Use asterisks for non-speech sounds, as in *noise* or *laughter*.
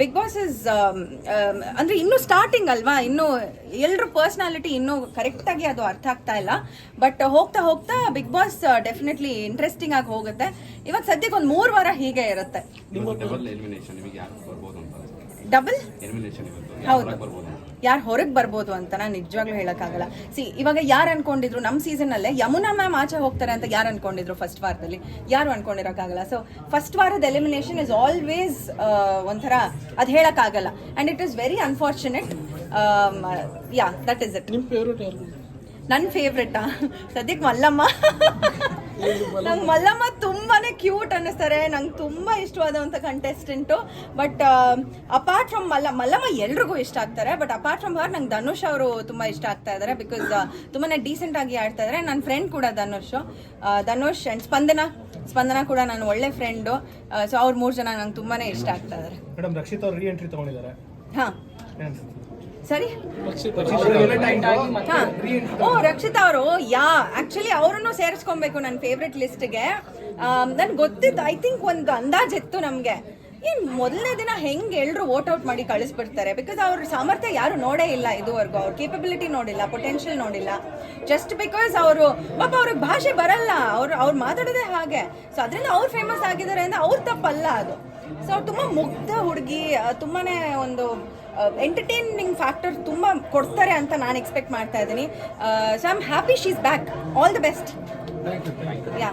Big boss is ಅಂದ್ರೆ ಇನ್ನು starting ಅಲ್ವಾ? ಇನ್ನು ಎಲ್ಲರೂ ಪರ್ಸ್ನಾಲಿಟಿ ಇನ್ನೂ ಕರೆಕ್ಟಾಗಿ ಅದು ಅರ್ಥ ಆಗ್ತಾ ಇಲ್ಲ. ಬಟ್ ಹೋಗ್ತಾ ಹೋಗ್ತಾ ಬಿಗ್ ಬಾಸ್ ಡೆಫಿನೆಟ್ಲಿ ಇಂಟ್ರೆಸ್ಟಿಂಗ್ ಆಗಿ ಹೋಗುತ್ತೆ. ಇವಾಗ ಸದ್ಯಕ್ಕೆ ಒಂದು ಮೂರು ವಾರ ಹೀಗೆ ಇರುತ್ತೆ. ಡಬಲ್ ಹೌದು. ಯಾರು ಹೊರಗೆ ಬರ್ಬೋದು ಅಂತ ನಾನು ನಿಜವಾಗ್ಲೂ ಹೇಳೋಕ್ಕಾಗಲ್ಲ. ಸಿ ಇವಾಗ ಯಾರು ಅನ್ಕೊಂಡಿದ್ರು ನಮ್ಮ ಸೀಸನಲ್ಲೇ ಯಮುನಾ ಮ್ಯಾಮ್ ಆಚೆ ಹೋಗ್ತಾರೆ ಅಂತ ಯಾರು ಅನ್ಕೊಂಡಿದ್ರು ಫಸ್ಟ್ ವಾರದಲ್ಲಿ? ಯಾರು ಅನ್ಕೊಂಡಿರೋಕ್ಕಾಗಲ್ಲ. ಸೊ ಫಸ್ಟ್ ವಾರದ ಎಲಿಮಿನೇಷನ್ ಇಸ್ ಆಲ್ವೇಸ್ ಒಂಥರ ಅದು ಹೇಳೋಕ್ಕಾಗಲ್ಲ. And it is very unfortunate ya that is it ನಿಮ್ಮ ಫೇವ್ರೆಟ್ ನನ್ನ ಫೇವ್ರೆಟಾ ಸದ್ಯಕ್ಕೆ ಮಲ್ಲಮ್ಮ. *laughs* ನಂಗೆ ಮಲ್ಲಮ್ಮ ತುಂಬಾನೇ ಕ್ಯೂಟ್ ಅನ್ನಿಸ್ತಾರೆ. ನಂಗೆ ತುಂಬಾ ಇಷ್ಟವಾದಂಥ contestant but apart from Malla Mallamma ಎಲ್ರಿಗೂ ಇಷ್ಟ ಆಗ್ತಾರೆ. ಬಟ್ ಅಪಾರ್ಟ್ ಫ್ರಮ್ ಹರ್ ನಂಗೆ ಧನುಷ್ ಅವರು ತುಂಬಾ ಇಷ್ಟ ಆಗ್ತಾ ಇದ್ದಾರೆ ಬಿಕಾಸ್ ತುಂಬಾನೇ ಡೀಸೆಂಟ್ ಆಗಿ ಆಡ್ತಾ ಇದ್ದಾರೆ ನನ್ನ ಫ್ರೆಂಡ್ ಕೂಡ ಧನುಷ್. ಧನುಷ್ ಅಂಡ್ ಸ್ಪಂದನ. ಸ್ಪಂದನ ಕೂಡ ನನ್ನ ಒಳ್ಳೆ ಫ್ರೆಂಡು ಸೊ ಅವ್ರ ಮೂರು ಜನ ನಂಗೆ ತುಂಬಾನೇ ಇಷ್ಟ ಆಗ್ತಾ ಇದ್ದಾರೆ ಮೇಡಮ್ ರಕ್ಷಿತ್ ಅವ್ರು ರೀ ಎಂಟ್ರಿ ತಗೊಂಡಿದ್ದಾರೆ. ಹಾಂ. ಸರಿ. ಓ ರಕ್ಷಿತಾ ಅವರು ಯಾ ಆಕ್ಚುಲಿ ಅವರನ್ನು ಸೇರಿಸ್ಕೊಬೇಕು ನನ್ನ ಫೇವ್ರೆಟ್ ಲಿಸ್ಟ್ಗೆ ನನ್ಗೆ ಗೊತ್ತಿತ್ತು ಐ ಥಿಂಕ್ ಒಂದು ಅಂದಾಜಿತ್ತು ನಮಗೆ. ಏನ್ ಮೊದಲನೇ ದಿನ ಹೆಂಗ್ ಎಲ್ರು ವೋಟ್ ಔಟ್ ಮಾಡಿ ಕಳಿಸ್ಬಿಡ್ತಾರೆ? ಬಿಕಾಸ್ ಅವ್ರ ಸಾಮರ್ಥ್ಯ ಯಾರು ನೋಡೇ ಇಲ್ಲ ಇದುವರೆಗೂ. ಅವ್ರ ಕೇಪಬಿಲಿಟಿ ನೋಡಿಲ್ಲ ಪೊಟೆನ್ಷಿಯಲ್ ನೋಡಿಲ್ಲ. ಜಸ್ಟ್ ಬಿಕಾಸ್ ಅವರು ಪಾಪ ಅವ್ರಿಗೆ ಭಾಷೆ ಬರಲ್ಲ. ಅವ್ರು ಅವ್ರು ಮಾತಾಡೋದೇ ಹಾಗೆ. ಸೊ ಅದರಿಂದ ಅವ್ರು ಫೇಮಸ್ ಆಗಿದ್ದಾರೆ ಅಂದ್ರೆ ಅವ್ರ ತಪ್ಪಲ್ಲ ಅದು. ಸೊ ತುಂಬ ಮುಗ್ಧ ಹುಡುಗಿ ತುಂಬಾನೇ ಒಂದು ಎಂಟರ್ಟೈನಿಂಗ್ ಫ್ಯಾಕ್ಟರ್ ತುಂಬ ಕೊಡ್ತಾರೆ ಅಂತ ನಾನು ಎಕ್ಸ್ಪೆಕ್ಟ್ ಮಾಡ್ತಾ ಇದ್ದೀನಿ. So I am happy she's back all the best ya